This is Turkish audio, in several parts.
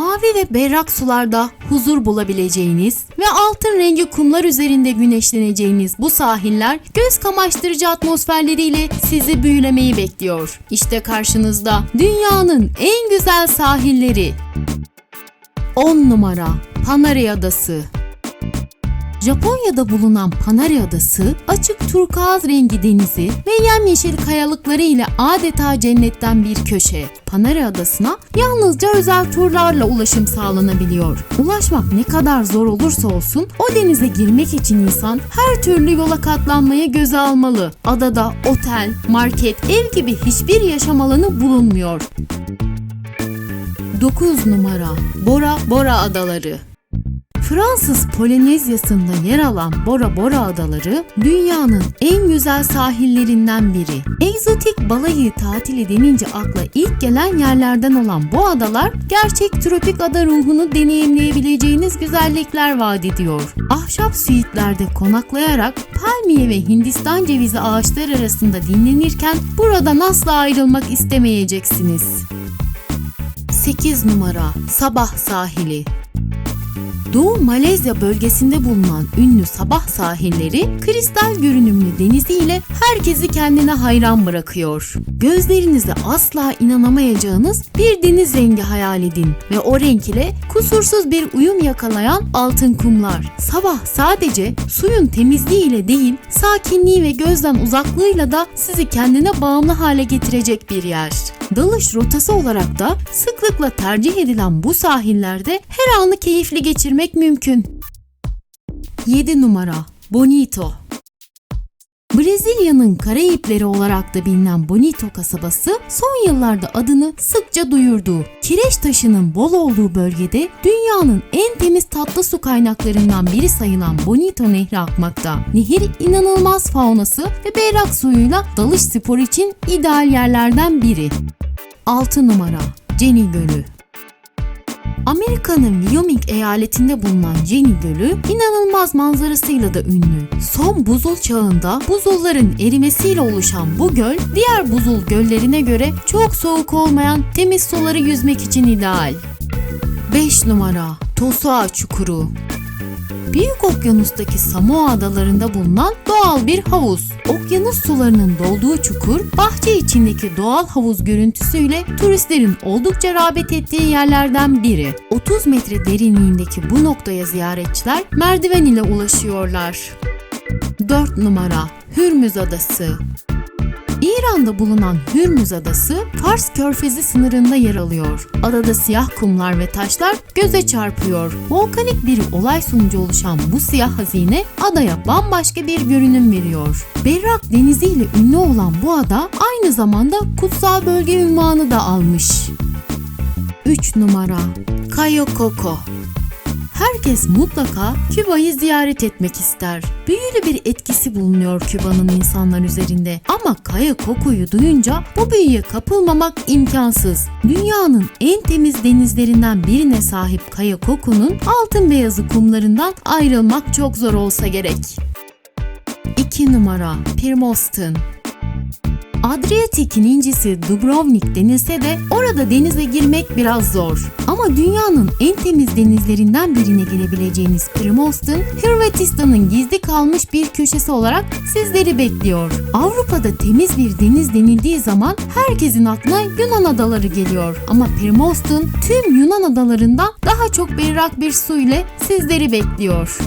mavi ve berrak sularda huzur bulabileceğiniz ve altın rengi kumlar üzerinde güneşleneceğiniz bu sahiller göz kamaştırıcı atmosferleriyle sizi büyülemeyi bekliyor. İşte karşınızda dünyanın en güzel sahilleri. 10 numara Panare Adası Japonya'da bulunan Panare Adası, açık turkuaz rengi denizi ve yemyeşil kayalıkları ile adeta cennetten bir köşe. Panare Adası'na yalnızca özel turlarla ulaşım sağlanabiliyor. Ulaşmak ne kadar zor olursa olsun o denize girmek için insan her türlü yola katlanmaya göze almalı. Adada otel, market, ev gibi hiçbir yaşam alanı bulunmuyor. 9 numara Bora Bora Adaları Fransız Polinezyası'nda yer alan Bora Bora Adaları dünyanın en güzel sahillerinden biri. Egzotik balayı tatili denince akla ilk gelen yerlerden olan bu adalar gerçek tropik ada ruhunu deneyimleyebileceğiniz güzellikler vaat ediyor. Ahşap suitlerde konaklayarak palmiye ve Hindistan cevizi ağaçlar arasında dinlenirken buradan asla ayrılmak istemeyeceksiniz. 8 numara Sabah Sahili Doğu Malezya bölgesinde bulunan ünlü sabah sahilleri kristal görünümlü deniziyle herkesi kendine hayran bırakıyor. Gözlerinize asla inanamayacağınız bir deniz rengi hayal edin ve o renk ile kusursuz bir uyum yakalayan altın kumlar. Sabah sadece suyun temizliğiyle değil, sakinliği ve gözden uzaklığıyla da sizi kendine bağımlı hale getirecek bir yer. Dalış rotası olarak da sıklıkla tercih edilen bu sahillerde her anı keyifli geçirmek mümkün. 7 numara Bonito Brezilya'nın Karayipleri olarak da bilinen Bonito kasabası son yıllarda adını sıkça duyurdu. Kireç taşının bol olduğu bölgede dünyanın en temiz tatlı su kaynaklarından biri sayılan Bonito Nehri akmakta. Nehir inanılmaz faunası ve berrak suyuyla dalış spor için ideal yerlerden biri. 6 numara Jenny Gölü Amerika'nın Wyoming eyaletinde bulunan Jenny Gölü inanılmaz manzarasıyla da ünlü. Son buzul çağında buzulların erimesiyle oluşan bu göl diğer buzul göllerine göre çok soğuk olmayan temiz suları yüzmek için ideal. 5 numara Tosoa Çukuru Büyük Okyanus'taki Samoa adalarında bulunan doğal bir havuz. Okyanus sularının dolduğu çukur, bahçe içindeki doğal havuz görüntüsüyle turistlerin oldukça rağbet ettiği yerlerden biri. 30 metre derinliğindeki bu noktaya ziyaretçiler merdiven ile ulaşıyorlar. 4 numara Hürmüz Adası İran'da bulunan Hürmüz Adası, Fars Körfezi sınırında yer alıyor. Adada siyah kumlar ve taşlar göze çarpıyor. Volkanik bir olay sonucu oluşan bu siyah hazine adaya bambaşka bir görünüm veriyor. Berrak deniziyle ünlü olan bu ada aynı zamanda kutsal bölge ünvanı da almış. 3 numara Cayo Coco Herkes mutlaka Küba'yı ziyaret etmek ister. Büyülü bir etkisi bulunuyor Küba'nın insanlar üzerinde. Ama Kaya Koko'yu duyunca bu büyüye kapılmamak imkansız. Dünyanın en temiz denizlerinden birine sahip Kaya Koko'nun altın beyazı kumlarından ayrılmak çok zor olsa gerek. 2 numara Pirmoston Adriyatik'in incisi Dubrovnik denilse de orada denize girmek biraz zor. Ama dünyanın en temiz denizlerinden birine girebileceğiniz Primoston, Hırvatistan'ın gizli kalmış bir köşesi olarak sizleri bekliyor. Avrupa'da temiz bir deniz denildiği zaman herkesin aklına Yunan adaları geliyor. Ama Primoston tüm Yunan adalarından daha çok berrak bir su ile sizleri bekliyor.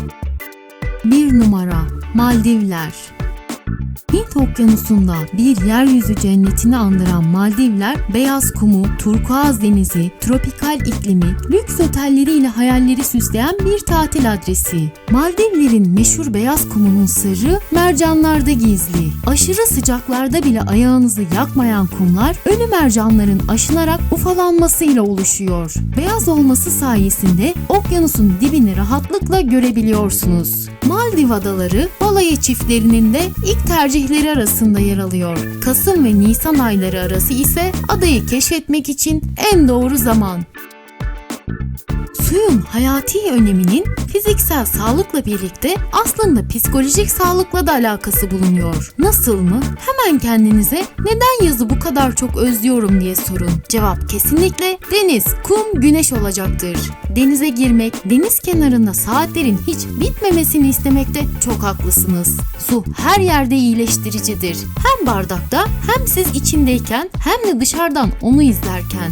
1 numara Maldivler Hint Okyanusu'nda bir yeryüzü cennetini andıran Maldivler, beyaz kumu, turkuaz denizi, tropikal iklimi, lüks otelleriyle hayalleri süsleyen bir tatil adresi. Maldivlerin meşhur beyaz kumunun sırrı mercanlarda gizli. Aşırı sıcaklarda bile ayağınızı yakmayan kumlar, ölü mercanların aşınarak ufalanmasıyla oluşuyor. Beyaz olması sayesinde okyanusun dibini rahatlıkla görebiliyorsunuz. Maldiv adaları balayı çiftlerinin de ilk tercihleri arasında yer alıyor. Kasım ve Nisan ayları arası ise adayı keşfetmek için en doğru zaman. Suyun hayati öneminin fiziksel sağlıkla birlikte aslında psikolojik sağlıkla da alakası bulunuyor. Nasıl mı? Hemen kendinize neden yazı bu kadar çok özlüyorum diye sorun. Cevap kesinlikle deniz, kum, güneş olacaktır. Denize girmek, deniz kenarında saatlerin hiç bitmemesini istemekte çok haklısınız. Su her yerde iyileştiricidir. Hem bardakta hem siz içindeyken hem de dışarıdan onu izlerken.